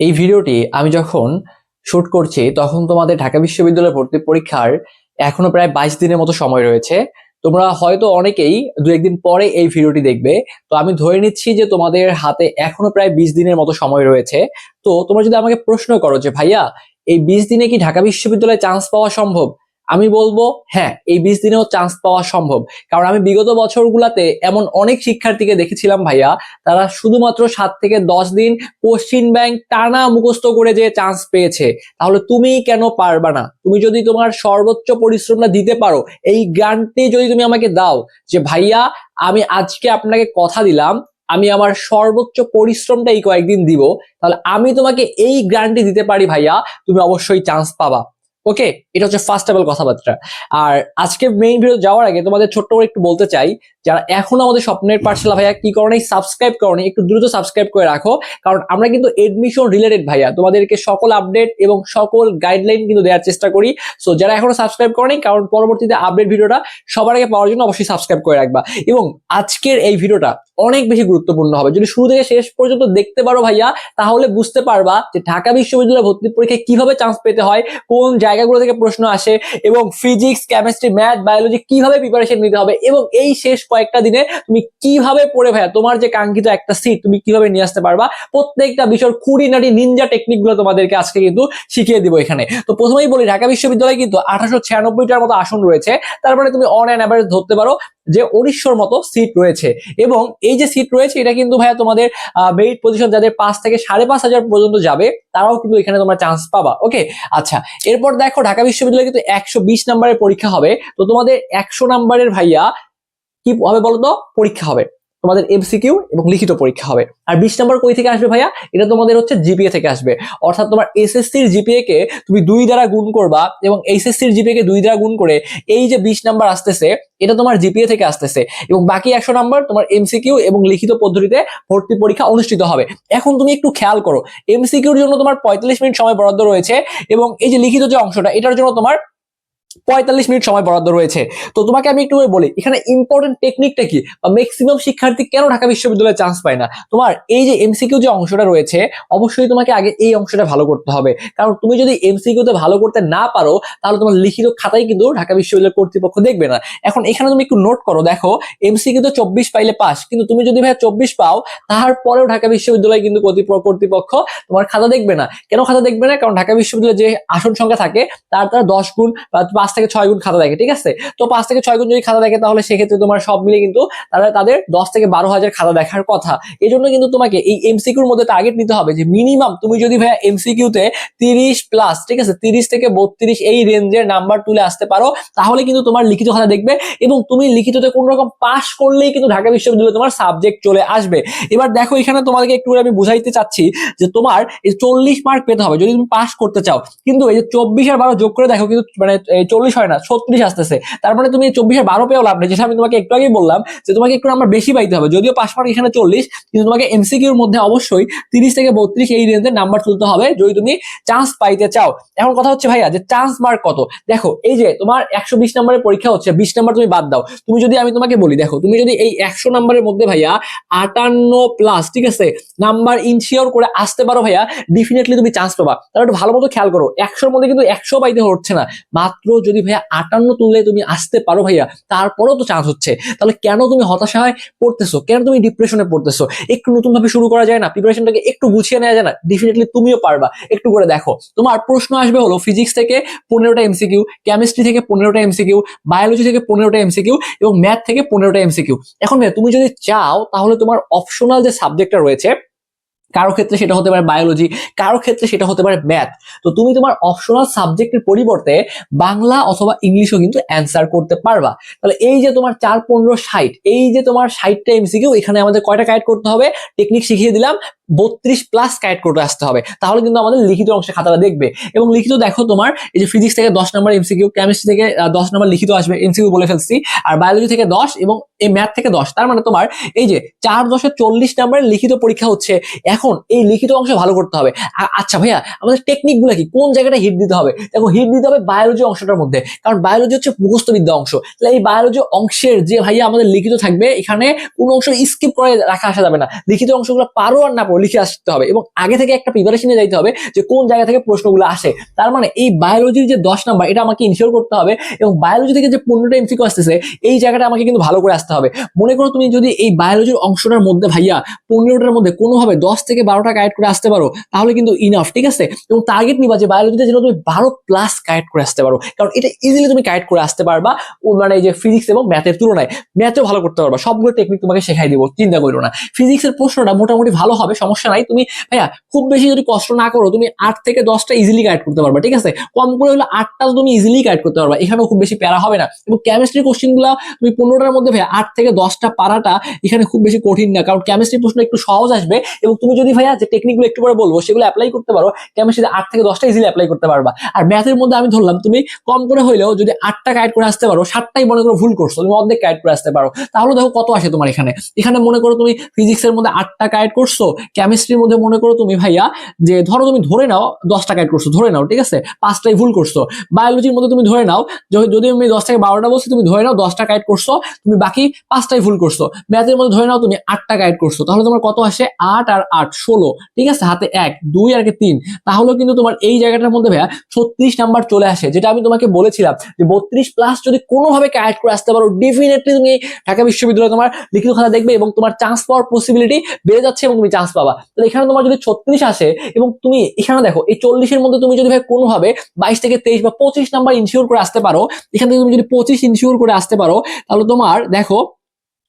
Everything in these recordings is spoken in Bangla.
এই ভিডিওটি আমি যখন শ্যুট করছি, তখন তোমাদের ঢাকা বিশ্ববিদ্যালয় ভর্তি পরীক্ষার এখনও প্রায় বাইশ দিনের মতো সময় রয়েছে। তোমরা হয়তো অনেকেই দু একদিন পরে এই ভিডিওটি দেখবে। তো আমি ধরে নিচ্ছি যে তোমাদের হাতে এখনও প্রায় বিশ দিনের মতো সময় রয়েছে। তো তোমরা যদি আমাকে প্রশ্ন করো যে, ভাইয়া, এই বিশ দিনে কি ঢাকা বিশ্ববিদ্যালয়ে চান্স পাওয়া সম্ভব? আমি বলব হ্যাঁ এই বিশ দিনেও চান্স পাওয়া সম্ভব। কারণ আমি বিগত বছরগুলাতে এমন অনেক শিক্ষার্থীকে দেখেছিলাম ভাইয়া, তারা শুধুমাত্র সাত থেকে দশ দিন পশ্চিম ব্যাংক টানা মুখস্থ করে যে চান্স পেয়েছে। তাহলে তুমি কেন পারবা না? তুমি যদি তোমার সর্বোচ্চ পরিশ্রমটা দিতে পারো, এই গ্রান্টটি যদি তুমি আমাকে দাও যে, ভাইয়া, আমি আজকে আপনাকে কথা দিলাম, আমি আমার সর্বোচ্চ পরিশ্রমটা এই কয়েকদিন দিব, তাহলে আমি তোমাকে এই গ্রান্টটি দিতে পারি ভাইয়া, তুমি অবশ্যই চান্স পাবা। ওকে এটা হচ্ছে ফার্স্ট অফ কথাবার্তা। আর আজকে মেইন ভিডিও যাওয়ার আগে তোমাদের ছোট্ট করে একটু বলতে চাই যারা এখনও আমাদের স্বপ্নের পাঠশালা ভাইয়া কি করো সাবস্ক্রাইব করো একটু দ্রুত সাবস্ক্রাইব করে রাখো। কারণ আমরা কিন্তু এডমিশন রিলেটেড ভাইয়া। তোমাদেরকে সকল আপডেট এবং সকল গাইডলাইন কিন্তু দেওয়ার চেষ্টা করি। সো যারা এখনও সাবস্ক্রাইব করনি, কারণ পরবর্তীতে আপডেট ভিডিওটা সবার আগে পাওয়ার জন্য অবশ্যই সাবস্ক্রাইব করে রাখবা। এবং আজকের এই ভিডিওটা অনেক বেশি গুরুত্বপূর্ণ হবে। যদি শুরু থেকে শেষ পর্যন্ত দেখতে পারো ভাইয়া, তাহলে বুঝতে পারবা যে ঢাকা বিশ্ববিদ্যালয় ভর্তি পরীক্ষায় কীভাবে চান্স পেতে হয়, কোন জায়গাগুলো থেকে প্রশ্ন আসে, এবং ফিজিক্স কেমিস্ট্রি ম্যাথ বায়োলজি কীভাবে প্রিপারেশন নিতে হবে, এবং এই শেষ কয়েকটা দিনে তুমি কীভাবে পড়ে ভাইয়া? তোমার যে কাঙ্ক্ষিত একটা সিট তুমি কীভাবে নিয়ে আসতে পারবা? প্রত্যেকটা বিষয়ের খুঁড়িনাটি নিনজা টেকনিকগুলো তোমাদেরকে আজকে কিন্তু শিখিয়ে দিব এখানে। তো প্রথমেই বলি, ঢাকা বিশ্ববিদ্যালয়ে কিন্তু আঠারো ছিয়ানব্বইটার মতো আসন রয়েছে। তারপরে তুমি অন অ্যান অ্যাভারেজ ধরতে পারো যে উনিশশোর মতো সিট রয়েছে। এবং এই যে সিট রয়েছে, এটা কিন্তু ভাইয়া তোমাদের মেরিট পজিশন যাদের পাঁচ থেকে সাড়ে পাঁচ হাজার পর্যন্ত যাবে, তারাও কিন্তু এখানে তোমরা চান্স পাবা। ওকে আচ্ছা এরপর দেখো, ঢাকা বিশ্ববিদ্যালয়ে কিন্তু একশো বিশ নাম্বারের পরীক্ষা হবে। তো তোমাদের একশো নাম্বারের ভাইয়া কি হবে বলতো? পরীক্ষা হবে। তোমাদের এমসিকিউ এবং লিখিত পরীক্ষা হবে। আর বিশ নম্বর কই থেকে আসবে ভাইয়া? এটা তোমাদের হচ্ছে জিপিএ থেকে আসবে। অর্থাৎ তোমার এসএসসির জিপিএ কে তুমি দুই দ্বারা গুণ করবা এবং এইচএসসির জিপিএ কে দুই দ্বারা গুণ করে এই যে বিশ নাম্বার আসতেছে, এটা তোমার জিপিএ থেকে আসতেছে। এবং বাকি একশো নাম্বার তোমার এমসিকিউ এবং লিখিত পদ্ধতিতে ভর্তি পরীক্ষা অনুষ্ঠিত হবে। এখন তুমি একটু খেয়াল করো এমসিকিউর জন্য তোমার পঁয়তাল্লিশ মিনিট সময় বরাদ্দ রয়েছে এবং এই যে লিখিত যে অংশটা, এটার জন্য তোমার পঁয়তাল্লিশ মিনিট সময় বরাদ্দ রয়েছে। তো তোমাকে আমি একটু বলি, এখানে ইম্পর্টেন্ট টেকনিকটা কি? বা ম্যাক্সিমাম শিক্ষার্থী কেন ঢাকা বিশ্ববিদ্যালয়ে চান্স পায় না? তোমার এই যে এমসিকিউ যে অংশটা রয়েছে, অবশ্যই তোমাকে আগে এই অংশটা ভালো করতে হবে। কারণ তুমি যদি এমসিকিউতে ভালো করতে না পারো, তাহলে তোমার লিখিত খাতাই কিন্তু ঢাকা বিশ্ববিদ্যালয় কর্তৃপক্ষ দেখবে না। এখন এখানে তুমি একটু নোট করো, দেখো এমসিকিউ তো চব্বিশ পাইলে পাস, কিন্তু তুমি যদি ভাই চব্বিশ পাও, তারপরেও ঢাকা বিশ্ববিদ্যালয় কিন্তু কর্তৃপক্ষ তোমার খাতা দেখবে না। কেন খাতা দেখবে না? কারণ ঢাকা বিশ্ববিদ্যালয়ে যে আসন সংখ্যা থাকে, তার তারা দশ গুণ বা পাঁচ থেকে ছয় গুণ খাতা দেখে, ঠিক আছে? তো পাঁচ থেকে ছয় গুণ যদি খাতা দেখে, তাহলে সেক্ষেত্রে তোমার সব মিলে কিন্তু তারা তাদের দশ থেকে বারো হাজার খাতা দেখার কথা। এই জন্য কিন্তু তোমাকে এই এমসিকিউর মধ্যে টার্গেট নিতে হবে যে মিনিমাম তুমি যদি ভাইয়া এমসিকিউতে তিরিশ প্লাস ঠিক আছে? তিরিশ থেকে বত্রিশ এই রেঞ্জের নাম্বার তুলে আসতে পারো, তাহলে কিন্তু তোমার লিখিত খাতা দেখবে এবং তুমি লিখিততে কোন রকম পাস করলেই কিন্তু ঢাকা বিশ্ববিদ্যালয়ে তোমার সাবজেক্ট চলে আসবে। এবার দেখো, এখানে তোমাদেরকে একটু আমি বুঝাইতে চাচ্ছি যে, তোমার এই চল্লিশ মার্ক পেতে হবে যদি তুমি পাস করতে চাও। কিন্তু এই যে চব্বিশ আর বারো যোগ করে দেখো, কিন্তু মানে চল্লিশ হয় না, ছত্রিশ আসতেছে। তার মানে তুমি চব্বিশ বারো পেয়েও লাভ নেই। যেটা আমি তোমাকে একটু আগেই বললাম যে তোমাকে একটু নাম্বার বেশি পাইতে হবে। যদিও পাস মার্ক এখানে চল্লিশ, কিন্তু তোমাকে এমসিকিউর মধ্যে অবশ্যই তিরিশ থেকে বত্রিশ এই রেঞ্জের নাম্বার তুলতে হবে যদি তুমি চান্স পাইতে চাও। এখন কথা হচ্ছে ভাইয়া যে চান্স মার্ক কত? দেখো, এই যে তোমার একশো বিশ নাম্বারের পরীক্ষা হচ্ছে, বিশ নাম্বার তুমি বাদ দাও। তুমি যদি, আমি তোমাকে বলি, দেখো, তুমি যদি এই একশো নাম্বারের মধ্যে ভাইয়া আটান্ন প্লাস ঠিক আছে? নাম্বার ইনশিওর করে আসতে পারো ভাইয়া ডেফিনেটলি তুমি চান্স পাবা। তাহলে একটু ভালো মতো খেয়াল করো, একশোর মধ্যে কিন্তু একশো পাইতে হচ্ছে না। মাত্র যদি ভাইয়া আটান্ন তুললে তুমি আসতে পারো ভাইয়া, তারপরেও তো চান্স হচ্ছে। তাহলে কেন তুমি হতাশায় পড়তেছো? কেন তুমি ডিপ্রেশনে পড়তেছো? একটু নতুন ভাবে শুরু করা যায় না? প্রিপারেশনটাকে একটু গুছিয়ে নেওয়া যায় না? ডেফিনেটলি তুমিও পারবা। একটু করে দেখো। তোমার প্রশ্ন আসবে হলো ফিজিক্স থেকে পনেরোটা এমসিকিউ কেমিস্ট্রি থেকে পনেরোটা এমসিকিউ বায়োলজি থেকে পনেরোটা এমসিকিউ এবং ম্যাথ থেকে পনেরোটা এমসিকিউ এখন তুমি যদি চাও, তাহলে তোমার অপশনাল যে সাবজেক্টটা রয়েছে কারও ক্ষেত্রে সেটা হতে পারে বায়োলজি কারও ক্ষেত্রে সেটা হতে পারে ম্যাথ তো তুমি তোমার অপশনাল সাবজেক্টের পরিবর্তে বাংলা অথবা ইংলিশও কিন্তু অ্যান্সার করতে পারবা। তাহলে এই যে তোমার চার, পনেরো, ষাট, এই যে তোমার ষাটটা এমসিকিউ এখানে আমাদের কয়টা কাইড করতে হবে? টেকনিক শিখিয়ে দিলাম। বত্রিশ প্লাস কাইড করতে আসতে হবে। তাহলে কিন্তু আমাদের লিখিত অংশে খাতাটা দেখবে। এবং লিখিত দেখো তোমার, এই যে ফিজিক্স থেকে দশ নম্বর এমসিকিউ কেমিস্ট্রি থেকে দশ নম্বর লিখিত আসবে এমসিকিউ বলে ফেলছি। আর বায়োলজি থেকে দশ এবং এই ম্যাথ থেকে দশ। তার মানে তোমার এই যে চার দশে চল্লিশ নম্বরের লিখিত পরীক্ষা হচ্ছে, এখন এই লিখিত অংশ ভালো করতে হবে। আচ্ছা ভাইয়া, আমাদের টেকনিকগুলো কি? কোন জায়গাটা হিট দিতে হবে? দেখো হিট দিতে হবে বায়োলজি অংশটার মধ্যে। কারণ বায়োলজি হচ্ছে মুখস্থবিদ্যা অংশ। তাহলে এই বায়োলজি অংশের যে ভাইয়া আমাদের লিখিত থাকবে, এখানে কোন অংশ স্কিপ করে রাখা আসা যাবে না। লিখিত অংশগুলো পারো আর না লিখে আসতে হবে এবং আগে থেকে একটা প্রিপারেশনে যাইতে হবে যে কোন জায়গা থেকে প্রশ্নগুলো আসে। তার মানে এই বায়োলজির যে দশ নাম্বার এটা আমাকে ইনশিওর করতে হবে এবং বায়োলজি থেকে যে পনেরোটা এমসিকিউ আসতেছে, এই জায়গাটা আমাকে কিন্তু ভালো করে আসতে হবে। মনে করো তুমি যদি এই বায়োলজির অংশটার মধ্যে ভাইয়া পনেরোটার মধ্যে কোনোভাবে দশ থেকে বারোটা গাইড করে আসতে পারো, তাহলে কিন্তু ইনাফ ঠিক আছে? এবং টার্গেট নিবা যে বায়োলজিতে যেন তুমি বারো প্লাস গাইড করে আসতে পারো। কারণ এটা ইজিলি তুমি গাইড করে আসতে পারবা মানে যে ফিজিক্স এবং ম্যাথের তুলনায়। ম্যাথও ভালো করতে পারবা। সবগুলো টেকনিক তোমাকে শেখাই দিব, চিন্তা করো না। ফিজিক্সের প্রশ্নটা মোটামুটি ভালো হবে সমস্যা নাই। তুমি ভাইয়া খুব বেশি যদি কষ্ট না করো, তুমি আট থেকে দশটা ইজিলি গাইড করতে পারবা, ঠিক আছে? কম করে হলে আটটা তুমি ইজিলি গাইড করতে পারবা, এখানেও খুব বেশি প্যারা হবে না। এবং কেমিস্ট্রি কোশ্চেনগুলো তুমি পনেরোটার মধ্যে ভাইয়া আট থেকে দশটা পারাটা এখানে খুব বেশি কঠিন না, কারণ কেমিস্ট্রি প্রশ্ন একটু সহজ আসবে এবং তুমি যদি ভাইয়া যে টেকনিকগুলো একটু পরে বলব, সেগুলো অ্যাপ্লাই করতে পারো কেমিস্ট্রিতে আট থেকে দশটা ইজিলি অ্যাপ্লাই করতে পারবা। আর ম্যাথের মধ্যে আমি ধরলাম, তুমি কম করে হইলেও যদি আটটা গাইড করে আসতে পারো, সাতটাই মনে করো ভুল করছ, তুমি অর্ধেক গাইড করে আসতে পারো। তাহলে দেখো কত আসে তোমার এখানে। এখানে মনে করো তুমি ফিজিক্সের মধ্যে আটটা গাইড করছ কেমিস্ট্রির মধ্যে মনে করো তুমি ভাইয়া যে ধরো তুমি ধরে নাও দশটা গাইড করছ, ধরে নাও, ঠিক আছে? পাঁচটাই ভুল করছ। বায়োলজির মধ্যে তুমি ধরে নাও যদি- আমি দশ থেকে বারোটা বলছি, তুমি ধরে নাও দশটা গাইড করছ, তুমি বাকি পাঁচটাই ভুল করছ। ম্যাথের মধ্যে ধরে নাও তুমি আটটা গাইড করছ, তাহলে তোমার কত আসে? আট আর আট, ষোলো, ঠিক আছে? হাতে এক, দুই আর তিন। তাহলেও কিন্তু তোমার এই জায়গাটার মধ্যে ভাইয়া ছত্রিশ নাম্বার চলে আসে, যেটা আমি তোমাকে বলেছিলাম যে বত্রিশ প্লাস যদি কোনোভাবে গাইড করে আসতে পারো ডেফিনেটলি তুমি ঢাকা বিশ্ববিদ্যালয়ে তোমার লিখিত খাতা দেখবে এবং তোমার চান্স পাওয়ার পসিবিলিটি বেড়ে যাচ্ছে এবং তুমি চান্স পাবা। তো এখানে তোমার যদি ছত্রিশ আসে এবং তুমি এখানে দেখো, এই চল্লিশের মধ্যে তুমি যদি ভাই কোনোভাবে বাইশ থেকে তেইশ বা পঁচিশ নাম্বার ইনশিওর করে আসতে পারো, এখান থেকে তুমি যদি পঁচিশ ইনশিওর করে আসতে পারো, তাহলে তোমার দেখো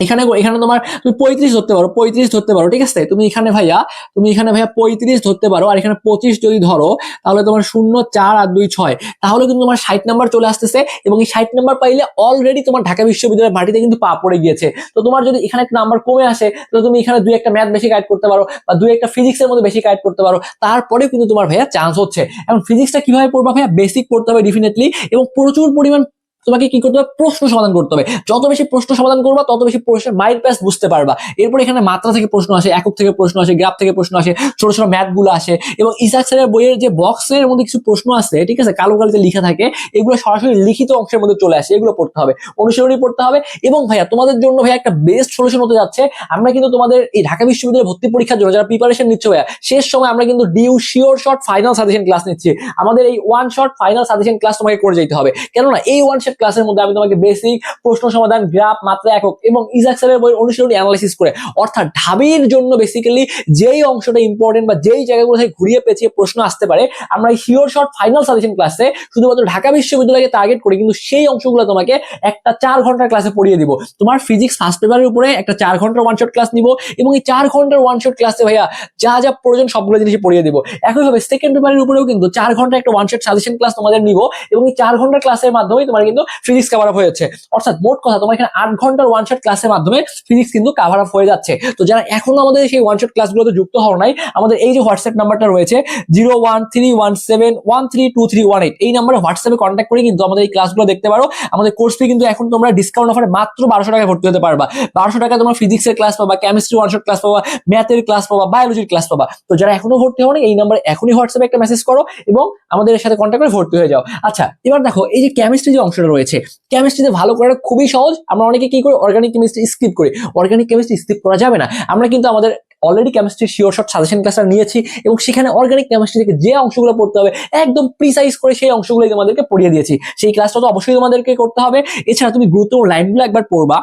এখানে এখানে তোমার তুমি পঁয়ত্রিশ ধরতে পারো, পঁয়ত্রিশ ধরতে পারো, ঠিক আছে? তুমি এখানে ভাইয়া, তুমি এখানে ভাইয়া পঁয়ত্রিশ ধরতে পারো, আর এখানে পঁচিশ যদি ধরো, তাহলে তোমার শূন্য, চার আর দুই ছয়। তাহলে কিন্তু তোমার ষাট নাম্বার চলে আসতেছে, এবং এই ষাট নাম্বার পাইলে অলরেডি তোমার ঢাকা বিশ্ববিদ্যালয়ের মাটিতে কিন্তু পা পড়ে গিয়েছে। তো তোমার যদি এখানে একটা নাম্বার কমে আসে তো তুমি এখানে দুই একটা ম্যাথ বেশি গাইড করতে পারো, বা দুই একটা ফিজিক্সের মধ্যে বেশি গাইড করতে পারো। তারপরে কিন্তু তোমার ভাইয়া চান্স হচ্ছে। এখন ফিজিক্সটা কীভাবে পড়বা ভাইয়া? বেসিক পড়তে হবে ডেফিনেটলি এবং প্রচুর পরিমাণ তোমাকে কি করতে হবে? প্রশ্ন সমাধান করতে হবে। যত বেশি প্রশ্ন সমাধান করবা, তত বেশি প্রশ্নের মাইন্ড প্যাস বুঝতে পারবা। এরপর এখানে মাত্রা থেকে প্রশ্ন আসে, একক থেকে প্রশ্ন আসে গ্রাফ থেকে প্রশ্ন আসে, ছোট ছোট ম্যাথগুলো আসে এবং ইসাক স্যারের বইয়ের যে বক্সের মধ্যে কিছু প্রশ্ন আছে, ঠিক আছে, কালো কালিতে লেখা থাকে, এগুলো সরাসরি লিখিত অংশের মধ্যে চলে আসে, এগুলো পড়তে হবে, অনুশীলনী পড়তে হবে এবং ভাইয়া, তোমাদের জন্য ভাইয়া একটা বেস্ট সলিউশন হতে যাচ্ছে। আমরা কিন্তু তোমাদের এই ঢাকা বিশ্ববিদ্যালয়ের ভর্তি পরীক্ষার জন্য যারা প্রিপারেশন নিচ্ছ ভাইয়া, শেষ সময় আমরা কিন্তু due sure short final suggestion class নিচ্ছি। আমাদের এই one short final suggestion class তোমাকে করে যেতে হবে। কেননা এই ওয়ান শর্ট ক্লাসের মধ্যে আমি তোমাকে বেসিক প্রশ্ন সমাধান গ্রাফ মাত্রা একক এবং ইজাক স্যারের বইয়ের অনুশীলনী অ্যানালাইসিস করে। অর্থাৎ ঢাবির জন্য বেসিক্যালি যেই অংশটা ইম্পর্টেন্ট বা যেই জায়গাগুলো থেকে ঘুরিয়ে পেঁচিয়ে প্রশ্ন আসতে পারে, আমরা শিওর শর্ট ফাইনাল সাজেশন ক্লাসে শুধুমাত্র ঢাকা বিশ্ববিদ্যালয়কে টার্গেট করি, কিন্তু সেই অংশগুলো তোমাকে একটা চার ঘণ্টার ক্লাসে পড়িয়ে দিব। তোমার ফিজিক্স ফার্স্ট পেপারের উপরে একটা চার ঘণ্টার ওয়ান শট ক্লাস নিব এবং এই চার ঘণ্টার ওয়ান শট ক্লাসে ভাইয়া যা যা প্রয়োজন সবগুলো জিনিস পড়িয়ে দিব। একইভাবে সেকেন্ড পেপারের উপরেও কিন্তু চার ঘণ্টা একটা ওয়ান শট সাজেশন ক্লাস তোমাদের নিব এবং এই চার ঘণ্টার ক্লাসের মাধ্যমে তোমার কিন্তু ফিজিক্স কাভার আপ হয়েছে অর্থাৎ মোট কথা, তোমার এখানে আট ঘণ্টার ওয়ান শট ক্লাসের মাধ্যমে ফিজিক্স কিন্তু কাভার আপ হয়ে যাচ্ছে। তো যারা এখনও আমাদের সেই ওয়ান শট ক্লাসগুলোতে যুক্ত হও নাই, আমাদের এই যে হোয়াটসঅ্যাপ নাম্বারটা রয়েছে zero one three one seven one three two three one eight এই নাম্বারে হোয়াটসঅ্যাপে কন্ট্যাক্ট করে কিন্তু আমাদের এই ক্লাসগুলো দেখতে পারো। আমাদের কোর্স ফি কিন্তু এখন তোমরা ডিসকাউন্ট অফারে মাত্র বারোশো টাকায় ভর্তি হতে পারবা। বারোশো টাকা তোমরা ফিজিক্সের ক্লাস পাবা কেমিস্ট্রি ওয়ান শট ক্লাস পাবা ম্যাথের ক্লাস পাবা বায়োলজির ক্লাস পাবা। তো যারা এখনও ভর্তি হওনি, এই নাম্বারে এখনই হোয়াটসঅ্যাপে একটা মেসেজ করো এবং আমাদের সাথে কন্ট্যাক্ট করে ভর্তি হয়ে যাও। আচ্ছা এবার দেখো, এই যে কেমিস্ট্রি যে অংশটা রয়েছে। কেমিস্ট্রিতে ভালো করাটা খুবই সহজ। আমরা অনেকে কি করি? অর্গানিক কেমিস্ট্রি স্কিপ করি। অর্গানিক কেমিস্ট্রি স্কিপ করা যাবে না। আমরা কিন্তু আমাদের already chemistry sure short suggestion ক্লাসটা নিয়েছি এবং সেখানে অর্গানিক কেমিস্ট্রি থেকে যে অংশগুলো পড়তে হবে, একদম প্রিসাইজ করে সেই অংশগুলোকে তোমাদেরকে পড়িয়ে দিয়েছি। সেই ক্লাসটা তো অবশ্যই তোমাদেরকে করতে হবে। এছাড়া তুমি গুরুত্বপূর্ণ লাইনগুলো একবার পড়বা।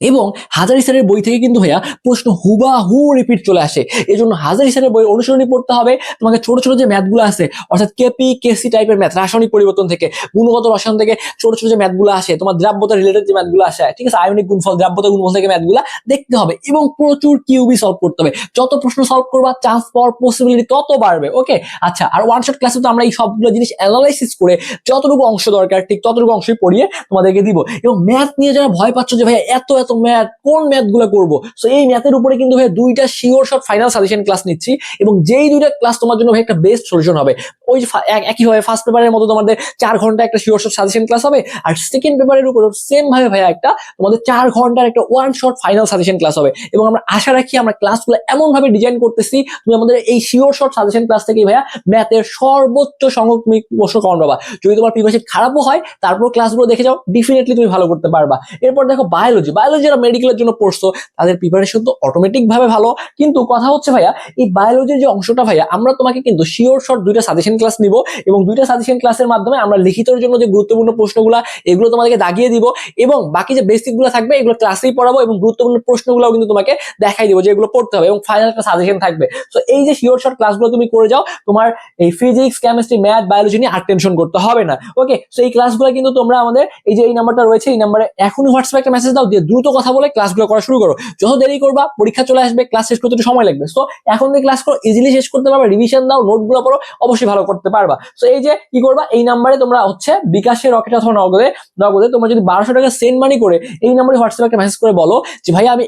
এবং হাজারি স্যারের বই থেকে কিন্তু ভাইয়া প্রশ্ন হুবাহু রিপিট চলে আসে। এই জন্য হাজারি স্যারের বই অনুসরণী পড়তে হবে তোমাকে ছোট ছোট যে ম্যাথগুলো আছে, অর্থাৎ কেপি কেসি টাইপের ম্যাথ রাসায়নিক পরিবর্তন থেকে, গুণগত রসায়ন থেকে ছোট ছোট যে ম্যাথগুলো আসে তোমার দ্রাব্যতা রিলেটেড যে ম্যাথগুলো আসে ঠিক আছে? আয়নিক গুণফল, দ্রাব্যতা গুণফল থেকে ম্যাথগুলো দেখতে হবে এবং প্রচুর কিউবি সলভ করতে হবে। যত প্রশ্ন সলভ করবা চান্স পাওয়ার পসিবিলিটি তত বাড়বে ওকে আচ্ছা আর ওয়ান শট ক্লাসে তো আমরা এই সবগুলো জিনিস অ্যানালাইসিস করে যতটুকু অংশ দরকার, ঠিক ততটুকু অংশই পড়িয়ে তোমাদেরকে দিব। এবং ম্যাথ নিয়ে যারা ভয় পাচ্ছ যে ভাই এত এত ম্যাথ কোন ম্যাথগুলো করব? সো এই ম্যাথের উপরে কিন্তু ভাই দুইটা sure shot final suggestion class নিচ্ছি এবং যেই দুইটা ক্লাস তোমার জন্য ভাই একটা বেস্ট সলিউশন হবে, ওই ফা- একইভাবে ফার্স্ট পেপারের মতো তোমাদের চার ঘণ্টা একটা শিওর শট সাজেশন ক্লাস হবে আর সেকেন্ড পেপারের উপর সেম ভাবে ভাইয়া একটা তোমাদের চার ঘণ্টার একটা one shot final suggestion class হবে এবং আমরা আশা রাখি আমরা ক্লাসগুলো এমন ভাবে ডিজাইন করতেছি তুমি আমাদের এই শিওর শট সাজেশন ক্লাস থেকে ভাইয়া ম্যাথের সর্বোচ্চ সংখ্যক প্রশ্ন কমন পাবা। যদি তোমার প্রিপারেশন খারাপও হয় তারপর ক্লাসগুলো দেখে যাও ডেফিনেটলি তুমি ভালো করতে পারবা। এরপর দেখো বায়োলজি বায়োলজি বায়োলজি যারা মেডিকেলের জন্য পড়ছো, তাদের প্রিপারেশন তো অটোমেটিক ভাবে ভালো। কিন্তু কথা হচ্ছে ভাইয়া, এই বায়োলজির যে অংশটা ভাইয়া, আমরা তোমাকে কিন্তু শিওর শর্ট দুইটা সাজেশন ক্লাস নিব এবং দুইটা সাজেশন ক্লাসের মাধ্যমে আমরা লিখিতর জন্য যে গুরুত্বপূর্ণ প্রশ্নগুলো, এগুলো তোমাদেরকে দাগিয়ে দিব এবং বাকি যে বেসিকগুলো থাকবে, এগুলো ক্লাসেই পড়াবো এবং গুরুত্বপূর্ণ প্রশ্নগুলো কিন্তু তোমাকে দেখাই দিব যে এগুলো পড়তে হবে এবং ফাইনাল একটা সাজেশন থাকবে। তো এই যে শিওর শর্ট ক্লাসগুলো তুমি করে যাও, তোমার এই ফিজিক্স কেমিস্ট্রি ম্যাথ বায়োলজি নিয়ে আর টেনশন করতে হবে না। ওকে সো এই ক্লাসগুলো কিন্তু তোমরা আমাদের, এই যে এই নাম্বারটা রয়েছে, এই নাম্বারে এখনই হোয়াটসঅ্যাপে একটা মেসেজ দাও দিয়ে দ্রুত কথা বলে ক্লাসগুলো করা শুরু করো। যত দেরি করবা, পরীক্ষা চলে আসবে ক্লাস শেষ করতে সময় লাগবে। তো এখন থেকে ক্লাস করো ইজিলি শেষ করতে পারবে রিভিশন দাও নোটগুলো পড়ো, অবশ্যই ভালো করতে পারবা। তো এই যে কি করবা? এই নাম্বারে তোমরা হচ্ছে বিকাশে রকেট অথবা নগদে নগদে তোমরা যদি বারোশো টাকা সেন্ড মানি করে, এই নাম্বারে হোয়াটসঅ্যাপে একটা মেসেজ করে বলো যে ভাই আমি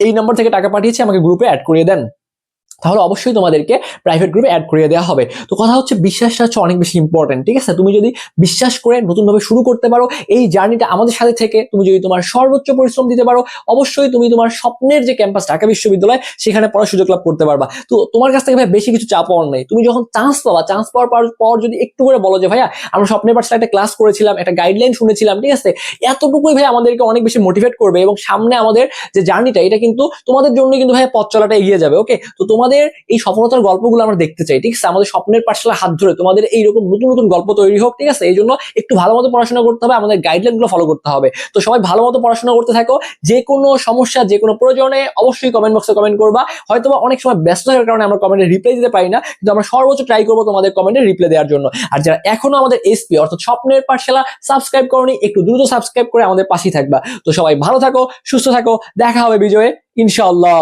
এই নাম্বার থেকে টাকা পাঠিয়েছি, আমাকে গ্রুপে অ্যাড করিয়ে দেন। তাহলে অবশ্যই তোমাদেরকে প্রাইভেট গ্রুপে অ্যাড করিয়ে দেওয়া হবে। তো কথা হচ্ছে বিশ্বাসটা হচ্ছে অনেক বেশি ইম্পর্টেন্ট ঠিক আছে? তুমি যদি বিশ্বাস করে নতুনভাবে শুরু করতে পারো, এই জার্নিটা আমাদের সাথে থেকে তুমি যদি তোমার সর্বোচ্চ পরিশ্রম দিতে পারো, অবশ্যই তুমি তোমার স্বপ্নের যে ক্যাম্পাস ঢাকা বিশ্ববিদ্যালয়, সেখানে পড়ার সুযোগ লাভ করতে পারবা। তো তোমার কাছ থেকে ভাই বেশি কিছু চাপ পাওয়ার নেই। তুমি যখন চান্স পাবা চান্স পাওয়ার পর- যদি একটু করে বলো যে, ভাইয়া, আমরা স্বপ্নের পাশে একটা ক্লাস করেছিলাম, একটা গাইডলাইন শুনেছিলাম, ঠিক আছে? এতটুকুই ভাই আমাদেরকে অনেক বেশি মোটিভেট করবে এবং সামনে আমাদের যে জার্নিটা এটা কিন্তু তোমাদের জন্য কিন্তু ভাই পথ চলাটা এগিয়ে যাবে ওকে তো তোমাদের এই সফলতার গল্পগুলো আমরা দেখতে চাই, ঠিক আছে? আমাদের স্বপ্নের পাঠশালা হাত ধরে তোমাদের এইরকম নতুন নতুন গল্প তৈরি হোক, ঠিক আছে? এই জন্য একটু ভালো মতো পড়াশোনা করতে হবে, আমাদের গাইডলাইনগুলো ফলো করতে হবে। তো সবাই ভালো মতো পড়াশোনা করতে থাকো, যে কোনো সমস্যা, যে কোনো প্রয়োজনে অবশ্যই কমেন্ট বক্সে কমেন্ট করবা। হয়তো অনেক সময় ব্যস্ত থাকার কারণে আমরা কমেন্টে রিপ্লাই দিতে পারি না, কিন্তু আমরা সর্বোচ্চ ট্রাই করব তোমাদের কমেন্টে রিপ্লাই দেওয়ার জন্য। আর যারা এখনও আমাদের এসপি অর্থাৎ স্বপ্নের পাঠশালা সাবস্ক্রাইব করনি, একটু দ্রুত সাবস্ক্রাইব করে আমাদের পাশেই থাকবা। তো সবাই ভালো থাকো, সুস্থ থাকো, দেখা হবে বিজয়ে, ইনশাআল্লাহ।